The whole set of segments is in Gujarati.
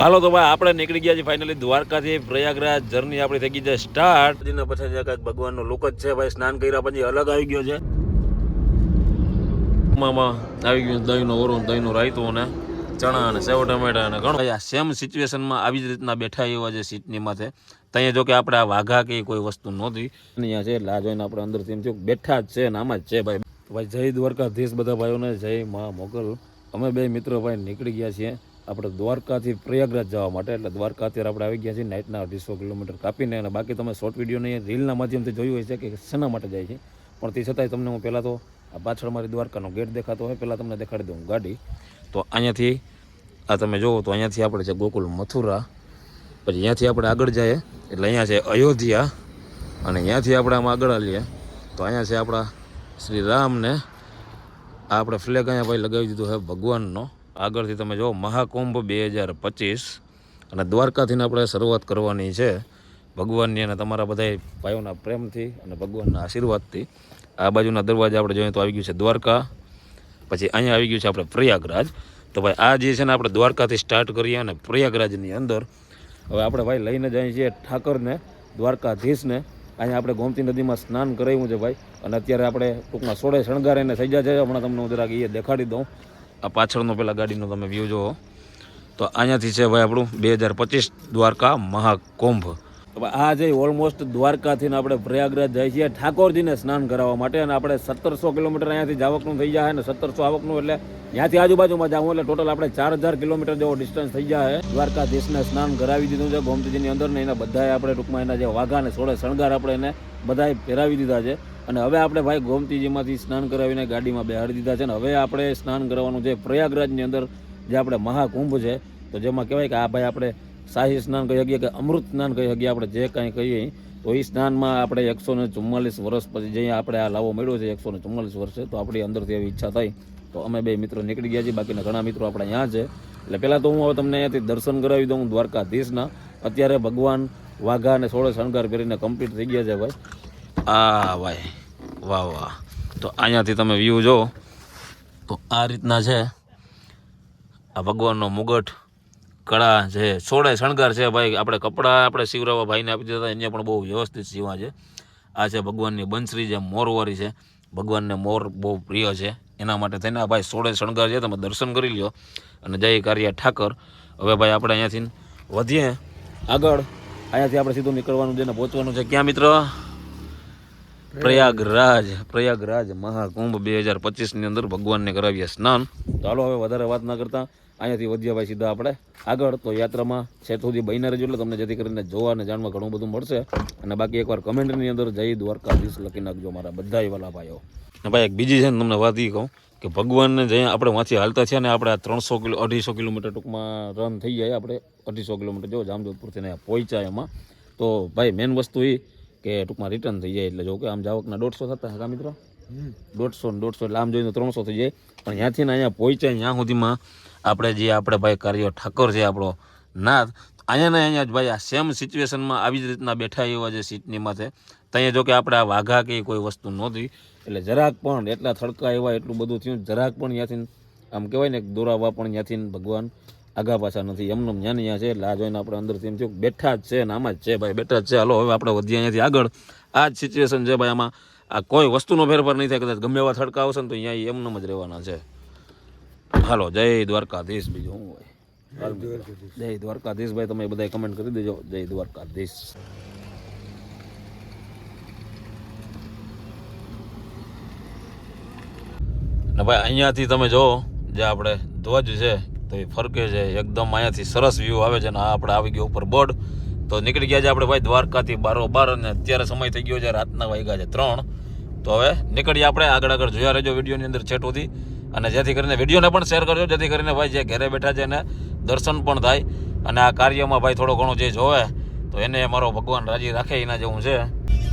હાલો તો ભાઈ આપણે નીકળી ગયા છે ફાઇનલી દ્વારકાથી. પ્રયાગરાજ જર્ની આપણી થઈ ગઈ છે સ્ટાર્ટ પછી જે કાંઈક ભગવાનનો લોક જ છે ભાઈ. સ્નાન કર્યા પછી અલગ આવી ગયો છે. મામા આવી ગયું દહીંનો ઓરો દહીંનું રાયતું અને ચણા અને સેવ ટમેટા અને ઘણું. ભાઈ આ સેમ સિચ્યુએશનમાં આવી જ રીતના બેઠા એવા છે સીટની માથે. ત્યાં જો કે આપણે આ વાઘા કે કોઈ વસ્તુ નહોતી. અહીંયા છે એટલે આ જોઈને આપણે અંદરથી એમ થયું બેઠા જ છે ને આમાં જ છે ભાઈ. ભાઈ જય દ્વારકાધીશ બધા ભાઈઓને જય મા મોગલ. અમે બે મિત્રો ભાઈ નીકળી ગયા છીએ. આપણે દ્વારકાથી પ્રયાગરાજ જવા માટે. એટલે દ્વારકા અત્યારે આપણે આવી ગયા છીએ નાઇટના અઢીસો કિલોમીટર કાપીને અને બાકી તમે શોર્ટ વિડીયોને રીલના માધ્યમથી જોયું હોય છે કે શેના માટે જાય છે. પણ તે છતાંય તમને હું પહેલાં તો આ પાછળ મારી દ્વારકાનો ગેટ દેખાતો હોય, પહેલાં તમને દેખાડી દઉં ગાડી. તો અહીંયાથી આ તમે જુઓ તો અહીંયાથી આપણે છે ગોકુલ મથુરા, પછી અહીંયાથી આપણે આગળ જઈએ, એટલે અહીંયા છે અયોધ્યા અને અહીંયાથી આપણે આમ આગળ આવીએ. તો અહીંયા છે આપણા શ્રી રામને આપણે ફ્લેગ અહીંયા ભાઈ લગાવી દીધો છે ભગવાનનો. આગળથી તમે જુઓ, મહાકુંભ બે હજાર પચીસ અને દ્વારકાથીને આપણે શરૂઆત કરવાની છે. ભગવાનની અને તમારા બધા ભાઈઓના પ્રેમથી અને ભગવાનના આશીર્વાદથી આ બાજુના દરવાજા આપણે જોઈએ તો આવી ગયું છે દ્વારકા. પછી અહીંયા આવી ગયું છે આપણે પ્રયાગરાજ. તો ભાઈ, આ જે છે ને આપણે દ્વારકાથી સ્ટાર્ટ કરીએ અને પ્રયાગરાજની અંદર હવે આપણે ભાઈ લઈને જઈએ છીએ ઠાકરને, દ્વારકાધીશને. અહીંયા આપણે ગોમતી નદીમાં સ્નાન કરાવ્યું છે ભાઈ. અને અત્યારે આપણે ટૂંકમાં સોળે શણગારીને સજ્જા છે. હમણાં તમને હું જરાક એ દેખાડી દઉં. આ પાછળનો પેલા ગાડીનો તમે વ્યૂ જુઓ તો અહીંયાથી છે ભાઈ આપણું બે હજાર પચીસ દ્વારકા મહાકુંભ. આ જે ઓલમોસ્ટ દ્વારકાથી આપણે પ્રયાગરાજ જાય છીએ, ઠાકોરજીને સ્નાન કરાવવા માટે અને આપણે સત્તરસો કિલોમીટર અહીંયાથી જાવકનું થઈ જાય અને સત્તરસો આવકનું એટલે ત્યાંથી આજુબાજુમાં જાવું એટલે ટોટલ આપણે ચાર હજાર કિલોમીટર જેવો ડિસ્ટન્સ થઈ જાય દ્વારકાધીશને સ્નાન કરાવી દીધું છે, ગોમતીજીની અંદર ને એના બધાએ આપણે ટૂંકમાં એના જે વાઘા ને સોળે શણગાર આપણે એને બધાએ પહેરાવી દીધા છે. અને હવે આપણે ભાઈ ગોમતીજીમાંથી સ્નાન કરાવીને ગાડીમાં બેહાડી દીધા છે અને હવે આપણે સ્નાન કરવાનું છે પ્રયાગરાજની અંદર, જે આપણે મહાકુંભ છે. તો જેમાં કહેવાય કે આ ભાઈ આપણે શાહી સ્નાન કહી શકીએ કે અમૃત સ્નાન કહી શકીએ આપણે, જે કાંઈ કહીએ. તો એ સ્નાનમાં આપણે એકસો ને ચુમ્માલીસ વર્ષ પછી જે આપણે આ લાવો મળ્યો છે, એકસો ને ચુમ્માલીસ વર્ષે તો આપણી અંદરથી એવી ઈચ્છા થઈ. તો અમે બે મિત્રો નીકળી ગયા છીએ, બાકીના ઘણા મિત્રો આપણે અહીંયા છે. એટલે પહેલાં તો હું હવે તમને અહીંયાથી દર્શન કરાવી દઉં દ્વારકાધીશના. અત્યારે ભગવાન વાઘા અને સોળે શણગાર પહેરીને કમ્પ્લીટ થઈ ગયા છે ભાઈ. આ ભાઈ. વાહ વાહ. તો અહીંયાથી તમે વ્યૂ જો. તો આ રીતના છે. આ ભગવાનનો મુગટ, કળા છે. સોળે શણગાર છે ભાઈ. આપણે કપડાં આપણે શિવરાવા ભાઈને આપી દીધા એને પણ બહુ વ્યવસ્થિત સીવા છે. આ છે ભગવાનની બંસરી જે મોરવારી છે. ભગવાનને મોર બહુ પ્રિય છે. એના માટે થઈને આ ભાઈ સોળે શણગાર છે. તમે દર્શન કરી લ્યો. અને જય કાર્ય ઠાકર. હવે ભાઈ આપણે અહીંયાથી વધીએ. આગળ. અહીંયાથી આપણે સીધું નીકળવાનું છે ને પહોંચવાનું છે. ક્યાં મિત્ર? પ્રયાગરાજ પ્રયાગરાજ મહાકુંભ બે હજાર પચીસની અંદર ભગવાનને કરાવીએ સ્નાન. ચાલો હવે વધારે વાત ના કરતા. અહીંયાથી વધ્યા ભાઈ સીધા આપણે. આગળ તો યાત્રામાં છેક સુધી બહીને રહેજો એટલે તમને જેથી કરીને જોવા અને જાણવા ઘણું બધું મળશે. અને બાકી એકવાર કમેન્ટની અંદર જય દ્વારકાધીશ લખી નાખજો મારા બધા વાલા ભાઈઓ. ભાઈ, એક બીજી છે ને તમને વાત એ કહું કે ભગવાનને જે આપણે વાંચી હાલતા છે ને આપણે આ ત્રણસો કિલો, અઢીસો કિલોમીટર ટૂંકમાં રન થઈ જાય આપણે. અઢીસો કિલોમીટર, જો જામજોધપુરથી પહોંચ્યા એમાં. તો ભાઈ મેન વસ્તુ એ કે ટૂંકમાં રિટર્ન થઈ જાય એટલે જો કે આમ જાવકના દોઢસો થતા હતા મિત્રો? દોઢસો ને દોઢસો એટલે આમ જોઈને ત્રણસો થઈ જાય. પણ ત્યાંથી ને અહીંયા પહોંચ્યા ત્યાં સુધીમાં આપણે જે આપણે ભાઈ કાર્ય ઠાકોર છે આપણો નાથ અહીંયા ને અહીંયા જ ભાઈ આ સેમ સિચ્યુએશનમાં આવી જ રીતના બેઠા એવા છે સીટની માથે. ત્યાં જો કે આપણે આ વાઘા કે કોઈ વસ્તુ નહોતી. એટલે જરાક પણ એટલા થડકા એવા એટલું બધું થયું જરાક પણ ત્યાંથી આમ કહેવાય ને દોરાવા પણ ત્યાંથી ભગવાન. આગા પાછા નથી. એમનું જ્ઞાન અહીંયા છે એટલે આ જોઈને આપણે અંદરથી એમ થયું બેઠા જ છે ને આમાં જ છે ભાઈ, બેઠા જ છે. હાલો, હવે આપણે વધીએ અહીંયાથી આગળ. આ જ સિચ્યુએશન છે ભાઈ આમાં. આ કોઈ વસ્તુનો ફેરફાર નહીં થાય, કદાચ ગમે એવા થડકા આવશે ને તો અહીંયા એમનેમ જ રહેવાના છે. હાલો, જય દ્વારકાધીશ બીજું શું હોય? જય દ્વારકાધીશ ભાઈ, તમે બધા કમેન્ટ કરી દેજો. જય દ્વારકાધીશ. ભાઈ, અહીંયાથી તમે જો જે આપણે ધ્વજ છે તો એ ફરકે છે. એકદમ અહીંયાથી સરસ વ્યૂ આવે છે ને આપણે આવી ગયો ઉપર બોર્ડ. તો નીકળી ગયા છે આપણે ભાઈ દ્વારકાથી બારો બાર અને અત્યારે સમય થઈ ગયો છે રાતના વાગ્યા છે ત્રણ. તો હવે નીકળીએ આપણે. આગળ આગળ જોયા રહેજો વિડીયોની અંદર છેટોથી અને જેથી કરીને વિડીયોને પણ શેર કરજો. જેથી કરીને ભાઈ જે ઘરે બેઠા છે એને દર્શન પણ થાય. અને આ કાર્યમાં ભાઈ થોડો ઘણો જે જોવે, તો એને મારો ભગવાન રાજી રાખે એના જેવું છે.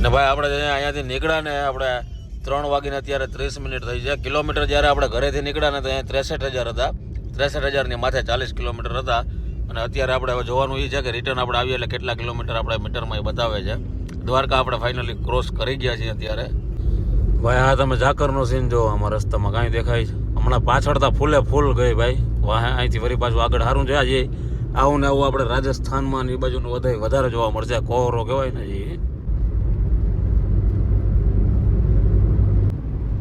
ને ભાઈ આપણે અહીંયાથી નીકળ્યા ને આપણે ત્રણ વાગીને અત્યારે ત્રીસ મિનિટ થઈ છે. કિલોમીટર જ્યારે આપણે ઘરેથી નીકળ્યા ને તો અહીંયા ત્રેસઠ હજાર હતા. ત્રેસઠ હજારની માથે ચાલીસ કિલોમીટર હતા. અને અત્યારે આપણે હવે જોવાનું એ છે કે રિટર્ન આપણે આવીએ એટલે કેટલા કિલોમીટર આપણે મીટરમાં એ બતાવે છે. દ્વારકા આપણે ફાઇનલી ક્રોસ કરી ગયા છીએ અત્યારે. ભાઈ હા તમે ઝાકરનો સીન જો અમારા રસ્તામાં કાંઈ દેખાય છે. હમણાં પાછળતા ફૂલે ફૂલ ગઈ ભાઈ. વાહ, અહીંથી ફરી પાછું આગળ સારું છે આજે આવું ને આવું આપણે રાજસ્થાનમાં ને એ બાજુનું વધારે વધારે જોવા મળશે. કોહરો કહેવાય ને એ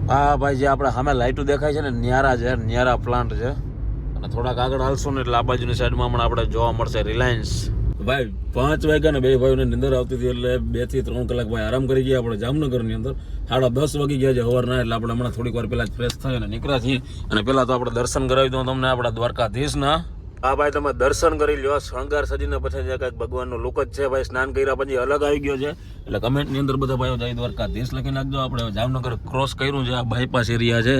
હા, ભાઈ, જે આપણે સામે લાઇટો દેખાય છે ને, ન્યારા છે, ન્યારા પ્લાન્ટ છે. અને થોડાક આગળ હાલશો ને એટલે આ સાઈડમાં હમણાં આપણે જોવા મળશે રિલાયન્સ ભાઈ, પાંચ વાગ્યા ને બે ભાઈઓને નિંદર આવતી હતી એટલે બેથી ત્રણ કલાક ભાઈ આરામ કરી ગયા આપણે જામનગરની અંદર. સાડા દસ વાગી ગયા છે સવારના, એટલે આપણે હમણાં થોડીક વાર પહેલાં ફ્રેશ થઈ અને નીકળ્યા છીએ. અને પહેલાં તો આપણે દર્શન કરાવી દઉં તમને આપણા દ્વારકાધીશના. હા ભાઈ તમે દર્શન કરી લ્યો, શણગાર સજીને પછી જે કાંઈક ભગવાનનો લુક જ છે ભાઈ, સ્નાન કર્યા પછી અલગ આવી ગયો છે. એટલે કમેન્ટની અંદર બધા ભાઈઓ જય દ્વારકાધીશ લખી નાખજો. આપણે જામનગર ક્રોસ કર્યું છે, આ બાયપાસ એરિયા છે.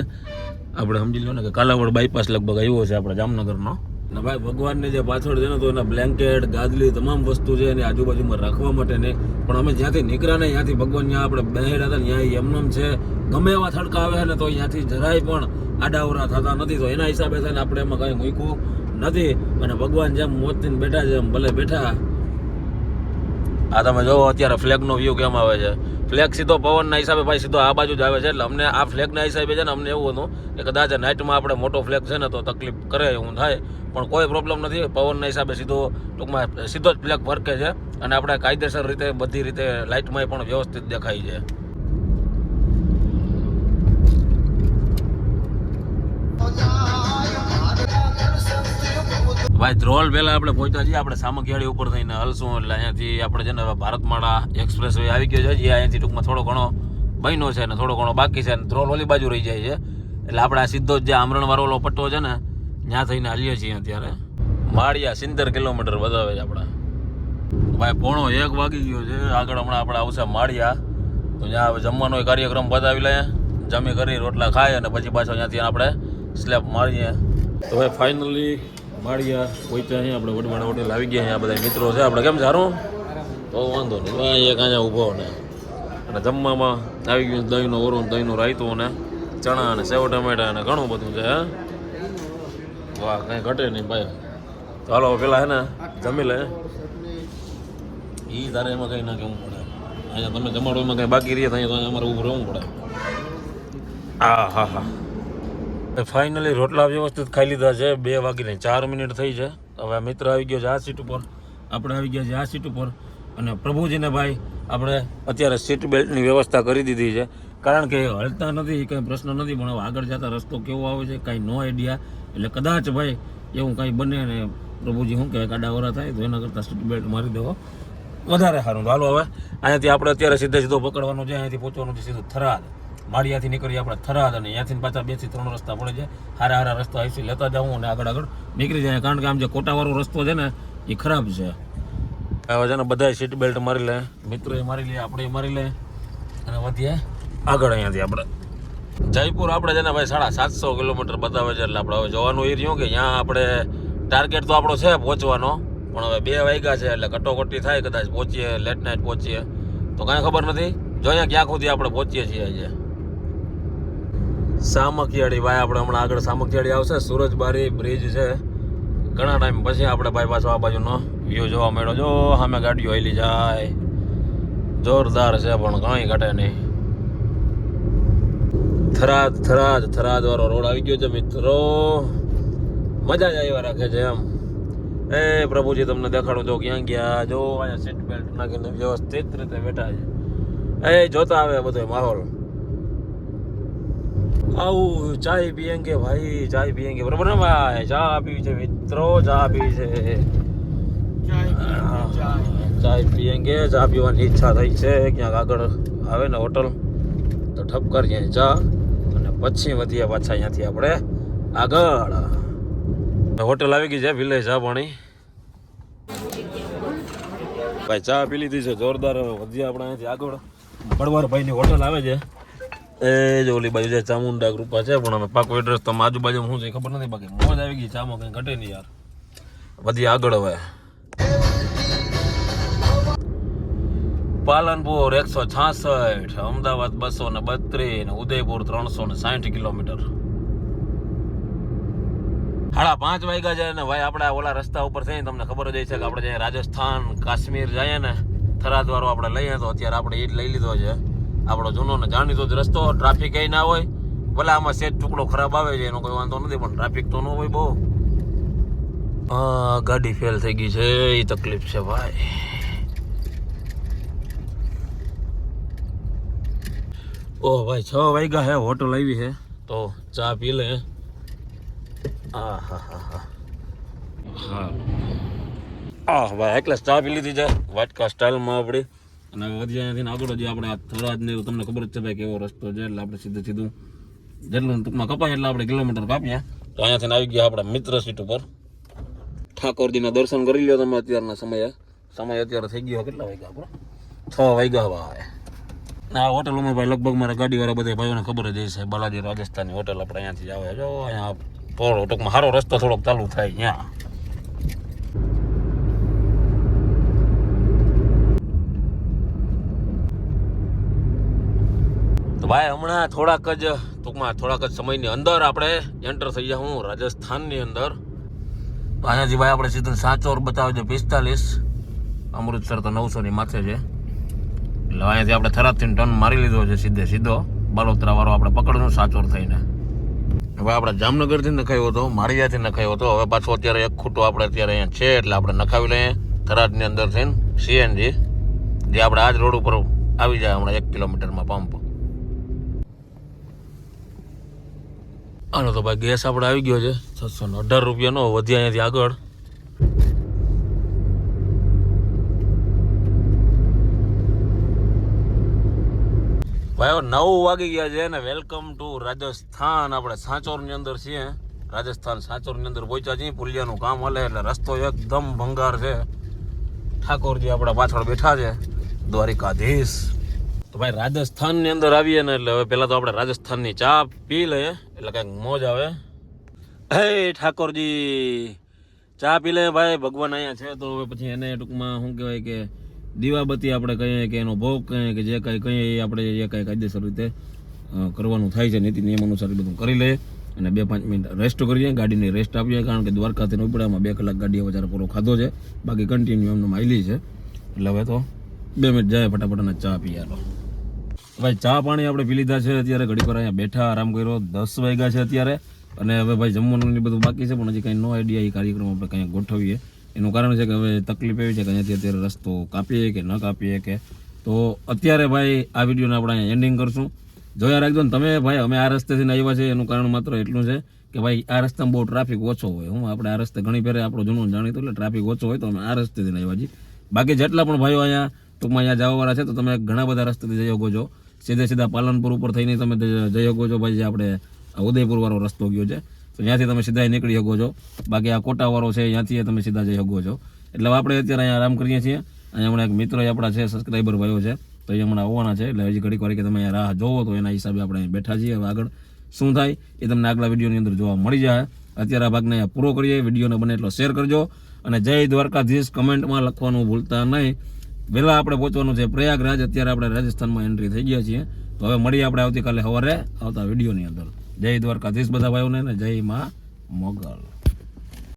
આપણે સમજી લો ને કે કાલાવડ બાયપાસ લગભગ આવ્યો છે આપણે જામનગરનો. ને ભાઈ ભગવાનને જે પાછળ છે ને તો એના બ્લેન્કેટ ગાદલી, તમામ વસ્તુ છે એની આજુબાજુમાં રાખવા માટે ને. પણ અમે જ્યાંથી નીકળ્યા ને ત્યાંથી ભગવાન ત્યાં આપણે બેહેડા હતા ત્યાં એમનેમ છે. ગમે એવા થડકા આવે ને તો ત્યાંથી જરાય પણ આડાવરા થતા નથી. તો એના હિસાબે થઈને આપણે એમાં કાંઈ મૂક્યું. નથી. અને ભગવાન જેમ મોતીને બેઠા છે, એમ ભલે બેઠા. આ તમે જોવો, અત્યારે ફ્લેગનો વ્યૂ કેમ આવે છે? ફ્લેગ સીધો પવનના હિસાબે ભાઈ સીધો આ બાજુ જ આવે છે. એટલે અમને આ ફ્લેગના હિસાબે છે ને અમને એવું હતું કે કદાચ નાઇટમાં આપણે મોટો ફ્લેગ છે ને તો તકલીફ કરે એવું થાય. પણ કોઈ પ્રોબ્લેમ નથી. પવનના હિસાબે સીધો ટૂંકમાં સીધો જ ફ્લેગ વર્કે છે. અને આપણે કાયદેસર રીતે, બધી રીતે લાઇટમાં પણ વ્યવસ્થિત દેખાય છે. ભાઈ ધ્રોલ પહેલાં આપણે પહોંચ્યા છીએ, આપણે સામખિયાળી ઉપર થઈને હલશું, એટલે અહીંયાથી આપણે છે ને ભારતમાળા એક્સપ્રેસ વે આવી ગયો છે જે અહીંયાથી ટૂંકમાં થોડો ઘણો બન્યો છે ને થોડો ઘણો બાકી છે ને ધ્રોલ ઓલી બાજુ રહી જાય છે. એટલે આપણે આ સીધો જ આમરણવાળો ઓલો પટ્ટો છે ને, ત્યાં થઈને હાલીએ છીએ અત્યારે. માળિયા સિત્તેર કિલોમીટર વધારે છે આપણા. ભાઈ પોણો એક વાગી ગયો છે, આગળ હમણાં આપણે આવશે માળિયા. તો ત્યાં જમવાનો કાર્યક્રમ બતાવી લઈએ. જમી કરી, રોટલા ખાય અને પછી પાછો ત્યાંથી આપણે સ્લેબ મારીએ. તો ભાઈ ફાઇનલી માળિયા પહોંચ્યા અહીંયા આપણે વડવાડા હોટેલ આવી ગયા અહીંયા બધા મિત્રો છે. આપણે કેમ સારું? તો વાંધો નહીં. અહીંયા એક અહીંયા ઊભો ને. અને જમવામાં આવી ગયું દહીંનો ઓરો દહીંનો રાયતો ને ચણા અને સેવ ટમેટા અને ઘણું બધું છે, હે? વાહ, કંઈ ઘટે નહીં ભાઈ. હાલો પેલા હે ને જમી લે. એ તારે એમાં કંઈ ના કહેવું પડે. અહીંયા તમે જમાડો, એમાં કંઈ બાકી રહીએ તો અહીંયા અમારે ઊભું રહેવું પડે. આ, હા હા. ફાઇનલી રોટલા વ્યવસ્થિત ખાઈ લીધા છે. બે વાગીને ચાર મિનિટ થઈ છે. હવે મિત્ર આવી ગયો છે આ સીટ ઉપર. આપણે આવી ગયા છે આ સીટ ઉપર. અને પ્રભુજીને ભાઈ આપણે અત્યારે સીટ બેલ્ટની વ્યવસ્થા કરી દીધી છે. કારણ કે હળતા નથી, કંઈ પ્રશ્ન નથી, પણ આગળ જતા રસ્તો કેવો આવે છે, કાંઈ નો આઈડિયા એટલે કદાચ ભાઈ એવું કાંઈ બને ને પ્રભુજી શું કહેવાય કાડાવરા થાય, તો એના કરતાં સીટ બેલ્ટ મારી દેવો. વધારે સારું. ચાલો હવે, અહીંયાથી આપણે અત્યારે સીધે સીધો પકડવાનું છે, અહીંયાથી પહોંચવાનું છે, સીધું થરાદ. માળિયાથી નીકળી આપણે થરાદ અને ત્યાંથી પાછા બેથી ત્રણ રસ્તા પડે છે. હારા હારા રસ્તા હશે લેતા જાઉં અને આગળ આગળ નીકળી જાય. કારણ કે આમ જે કોટાવાળો રસ્તો છે ને, એ ખરાબ છે. હવે છે ને બધા સીટ બેલ્ટ મારી લે. મિત્રોએ મારી લે, આપણે મારી લે. અને વધીએ આગળ અહીંયાથી આપણે. જયપુર આપણે છે ને ભાઈ સાડા સાતસો કિલોમીટર બતાવે છે એટલે આપણે હવે જોવાનું એ રહ્યું કે ત્યાં આપણે ટાર્ગેટ તો આપણો છે પહોંચવાનો, પણ હવે બે વાગ્યા છે એટલે કટોકટી થાય, કદાચ પહોંચીએ લેટ નાઇટ પહોંચીએ. તો કાંઈ ખબર નથી. જોઈએ ક્યાં સુધી આપણે પહોંચીએ છીએ આજે? સામખિયાળી. ભાઈ, આપણે હમણાં આગળ સામખિયાળી આવશે. સુરજબારી બ્રિજ છે. ઘણા ટાઈમ પછી આપણે ભાઈ પાછો આ બાજુનો વ્યૂ જોવા મળ્યો. જો સામે ગાડીઓ હેલી જાય. જોરદાર છે પણ કંઈ ઘટે નહીં. થરાદ થરાદ થરાદ વાળો રોડ આવી ગયો છે મિત્રો. મજા જ આવ્યા રાખે છે એમ. એ પ્રભુજી, તમને દેખાડું જો ક્યાં ગયા? જો અહીંયા સીટ બેલ્ટ નાખીને વ્યવસ્થિત રીતે બેઠા છે. એ જોતા આવે બધો માહોલ. આવું ચાય પીએંગે ભાઈ ચાય પીએંગે. બરોબર ને ભાઈ? ચા પીવી છે મિત્રો ચા પીવી છે. ચાય પીએંગે ચા પીવાની ઈચ્છા થઈ છે. ક્યાંક આગળ આવે ને હોટલ તો ઠપ કરીએ ચા. અને પછી વધીએ પાછા અહીંયાથી આપણે આગળ. હોટલ આવી ગઈ છે વિલેજ ચા પાણી ભાઈ ચા પી લીધી છે જોરદાર. વધીએ આપણે અહીંયાથી આગળ. બળવાર ભાઈની હોટલ આવે છે. એ જ ઓલી બાજુ છે ચામુંડા કૃપા છે, પણ અમે પાકો એડ્રેસ તો આજુબાજુ શું છે ખબર નથી, બાકી મોજ આવી ગઈ ચામો કંઈ ઘટે નહીં યાર. વધી આગળ હવે. પાલનપુર એકસો છાસઠ, અમદાવાદ બસો ને બત્રીસ ઉદયપુર ત્રણસો ને સાઠ કિલોમીટર. સાડા પાંચ વાગ્યા છે ને ભાઈ આપણે ઓલા રસ્તા ઉપર થઈને તમને ખબર જ છે કે આપણે જે રાજસ્થાન, કાશ્મીર જઈએ ને, થરાદ આપણે લઈએ તો અત્યારે આપણે એ જ લઈ લીધો છે. આપણો જૂનો ને જાણીતો જ રસ્તો ટ્રાફિક એ ના હોય ભલે આમાં સેજ ટુકડો ખરાબ આવે છે એનો કોઈ વાંધો નથી પણ ટ્રાફિક તો ન હોય બહુ. ગાડી ફેલ થઈ ગઈ છે એ તકલીફ છે ભાઈ. ઓહ ભાઈ છ વાગ્યા હે હોટલ આવી છે તો ચા પી લે. આ હા. હા હા હા આહ ભાઈ એકલા ચા પી લીધી છે વાટકા સ્ટાઇલમાં આપણી અને હવે આગળ જે આપણે આ થરાદ ને તમને ખબર જ છે ભાઈ કેવો રસ્તો છે એટલે આપણે સીધું સીધું જેટલું ટૂંકમાં કપાય એટલે આપણે કિલોમીટર કાપીએ. તો અહીંયાથી આવી ગયા આપણા મિત્ર સીટ ઉપર. ઠાકોરજીના દર્શન કરી લ્યો તમે અત્યારના સમયે. સમય અત્યારે થઈ ગયો કેટલા વાગ્યા આપણો? છ વાગ્યા ભાઈ આ હોટલોમાં ભાઈ લગભગ મારા ગાડીવાળા બધા ભાઈઓને ખબર જ છે બાલાજી રાજસ્થાનની હોટલ આપણે અહીંયાથી આવે. જો અહીંયા થોડો ટૂંકમાં સારો રસ્તો થોડોક ચાલુ થાય અહીંયા. ભાઈ, હમણાં થોડાક જ, ટૂંકમાં થોડાક જ સમયની અંદર આપણે એન્ટર થઈ હું રાજસ્થાનની અંદર. અહીંયાથી ભાઈ આપણે સીધું સાચોર બતાવે છે પિસ્તાલીસ. અમૃતસર તો નવસોની માથે છે. એટલે અહીંયાથી આપણે થરાદથી ટર્ન મારી લીધો છે સીધે સીધો. બાલોતરાવાળો આપણે પકડનું સાચોર થઈને. હવે આપણે જામનગરથી નખાયો હતો, માળિયાથી નખાયો હતો. હવે પાછો અત્યારે એક ખૂટો આપણે અત્યારે અહીંયા છે, એટલે આપણે નખાવી લઈએ થરાદની અંદર થઈને સીએનજી. જે આપણે આજ રોડ ઉપર આવી જાય હમણાં એક કિલોમીટરમાં પંપ. આનો તો ભાઈ ગેસ આપણે આવી ગયો છે. છસો નો અઢાર રૂપિયાનો વધ્યા અહીંયાથી આગળ. ભાઈઓ નવ વાગી ગયા છે ને વેલકમ ટુ રાજસ્થાન. આપણે સાંચોરની અંદર છીએ. રાજસ્થાન સાંચોરની અંદર પહોંચ્યા છીએ. પુલિયાનું કામ હલે એટલે રસ્તો એકદમ ભંગાર છે. ઠાકોરજી આપણા પાછળ બેઠા છે. દ્વારિકાધીશ. તો ભાઈ રાજસ્થાનની અંદર આવીએ ને એટલે હવે પહેલાં તો આપણે રાજસ્થાનની ચા પી લઈએ. એટલે કંઈક મોજ આવે. હે ઠાકોરજી, ચા પી લે ભાઈ, ભગવાન અહીંયા છે તો હવે પછી એને ટૂંકમાં શું કહેવાય કે દીવાબત્તી આપણે કહીએ કે એનો ભોગ કહીએ કે જે કાંઈ કહીએ એ આપણે જે કાંઈ કાયદેસર રીતે કરવાનું થાય છે. નીતિ નિયમ અનુસાર બધું કરી લઈએ અને બે પાંચ મિનિટ રેસ્ટ કરીએ. ગાડીને રેસ્ટ આપીએ કારણ કે દ્વારકાથી ઉપડામાં બે કલાક ગાડીએ વધારે પૂરો ખાધો છે. બાકી કન્ટિન્યુ એમને માયલી છે. એટલે હવે તો બે મિનિટ જાય, ફટાફટ અને ચા પી આલો ભાઈ, ચા પાણી આપણે પી લીધા છે અત્યારે ઘડી પર અહીંયા બેઠા, આરામ કર્યો, દસ વાગ્યા છે અત્યારે. અને હવે ભાઈ, જમવાનું બધું બાકી છે, પણ હજી કંઈ નો આઈડિયા એ કાર્યક્રમ આપણે કંઈ ગોઠવીએ. એનું કારણ છે કે હવે તકલીફ એવી છે કે અહીંયાથી અત્યારે રસ્તો કાપીએ કે ન કાપીએ કે. તો અત્યારે ભાઈ, આ વિડીયોને આપણે અહીંયા એન્ડિંગ કરશું. જોયા રાખજો ને તમે ભાઈ, અમે આ રસ્તેથી આવ્યા છે એનું કારણ માત્ર એટલું છે કે ભાઈ, આ રસ્તામાં બહુ ટ્રાફિક ઓછો હોય. હું, આપણે આ રસ્તે ઘણી ફેરે આપણો જૂનું જાણીતું એટલે ટ્રાફિક ઓછો હોય તો અમે આ રસ્તેથી આવ્યા છીએ. બાકી જેટલા પણ ભાઈઓ અહીંયા ટૂંકમાં અહીંયા જવાવાળા છે, તો તમે ઘણા બધા રસ્તાથી જઈ શકો છો. સીધે સીધા પાલનપુર ઉપર થઈને તમે જઈ શકો છો. ભાઈ જે આપણે ઉદયપુર વાળો રસ્તો ગયો છે. તો ત્યાંથી તમે સીધા નીકળી શકો છો. બાકી આ કોટાવાળો છે, ત્યાંથી તમે સીધા જઈ શકો છો. એટલે આપણે અત્યારે અહીંયા આરામ કરીએ છીએ. અહીંયા હમણાં એક મિત્ર આપણા છે સબસ્ક્રાઈબર ભાઈઓ છે. તો એ હમણાં આવવાના છે. એટલે હજી ઘડીક વાર કે તમે રાહ જોવો, તો એના હિસાબે આપણે બેઠા છીએ. આગળ શું થાય એ તમને આગલા વિડીયોની અંદર જોવા મળી જાય. અત્યારે આ ભાગને પૂરો કરીએ. વિડીયોને બને એટલો શેર કરજો. અને જય દ્વારકાધીશ કમેન્ટમાં લખવાનું ભૂલતા નહીં. વહેલા આપણે પહોંચવાનું છે પ્રયાગરાજ, અત્યારે આપણે રાજસ્થાનમાં એન્ટ્રી થઈ ગયા છીએ. તો હવે મળીએ આપણે આવતીકાલે સવારે આવતા વિડીયોની અંદર. જય દ્વારકાધીશ બધા ભાઈઓને જય માં મોગલ.